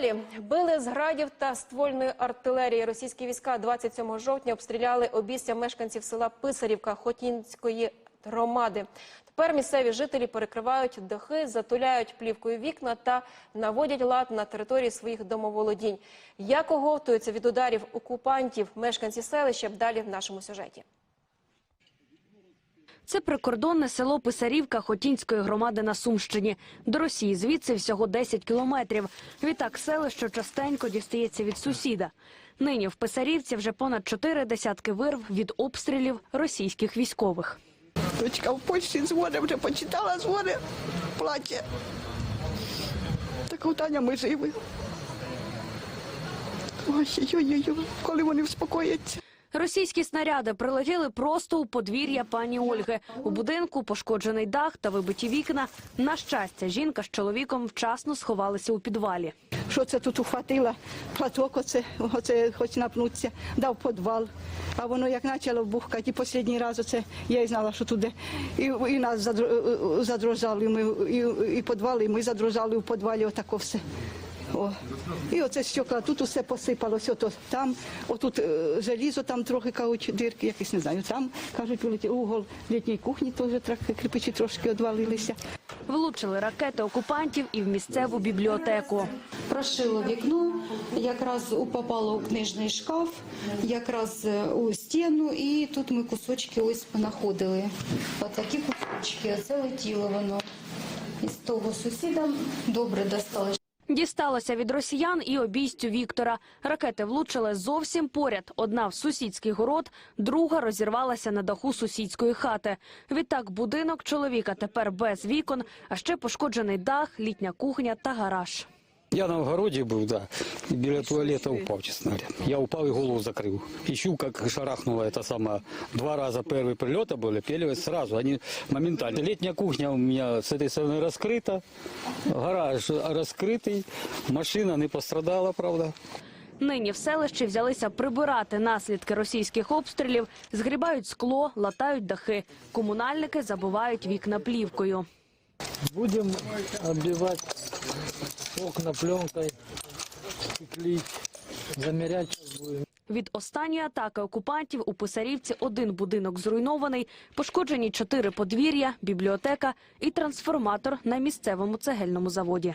далі били з градів та ствольної артилерії. Російські війська 27 жовтня обстріляли обістя мешканців села Писарівка Хотінської громади. Тепер місцеві жителі перекривають дахи, затуляють плівкою вікна та наводять лад на території своїх домоволодінь. Як оговтуються від ударів окупантів мешканці селища далі в нашому сюжеті. Це прикордонне село Писарівка Хотінської громади на Сумщині. До Росії звідси всього 10 кілометрів. Відтак селище частенько дістається від сусіда. Нині в Писарівці вже понад чотири десятки вирв від обстрілів російських військових. Дочка в почті дзвонить, вже почитала дзвони, плаче. Так Таня, ми живі. Ой-ой-ой, коли вони вспокояться. Російські снаряди прилетіли просто у подвір'я пані Ольги. У будинку пошкоджений дах та вибиті вікна. На щастя, жінка з чоловіком вчасно сховалися у підвалі. Що це тут ухватила? Платок оце, оце хоч напнуться, дав підвал. А воно як почало бухкати, і останній раз оце, я і знала, що туди. І, і нас задро- задрожали, ми, і, і підвал, і ми задрожали у підвалі, отако все. О. І оце стекла, тут усе посипалося, ото там, отут е, желізо, там трохи кажуть, дирки, якісь не знаю. Там кажуть, улетів угол літньої кухні теж трохи кирпичі трошки одвалилися. Влучили ракети окупантів і в місцеву бібліотеку. Прошило вікно, якраз попало у книжний шкаф, якраз е, у стіну, і тут ми кусочки ось понаходили. Отакі кусочки. Це летіло воно. Із того сусіда добре досталось. Дісталося від росіян і обійстю Віктора. Ракети влучили зовсім поряд. Одна в сусідський город, друга розірвалася на даху сусідської хати. Відтак будинок чоловіка тепер без вікон, а ще пошкоджений дах, літня кухня та гараж. Я на огороді був, да, і біля туалета упав, чесно говоря. Я упав і голову закрив. Ищу, як шарахнула это сама. Два раза первые прилета были, пели сразу, они моментально. Летняя кухня у меня с этой стороны раскрыта, гараж раскрытый, машина не пострадала, правда. Нині в селищі взялися прибирати наслідки російських обстрілів, згрібають скло, латають дахи. Комунальники забивають вікна плівкою. Будем оббивать окна пленкой, стеклить. замерять сейчас будем. Від останньої атаки окупантів у Писарівці один будинок зруйнований, пошкоджені чотири подвір'я, бібліотека і трансформатор на місцевому цегельному заводі.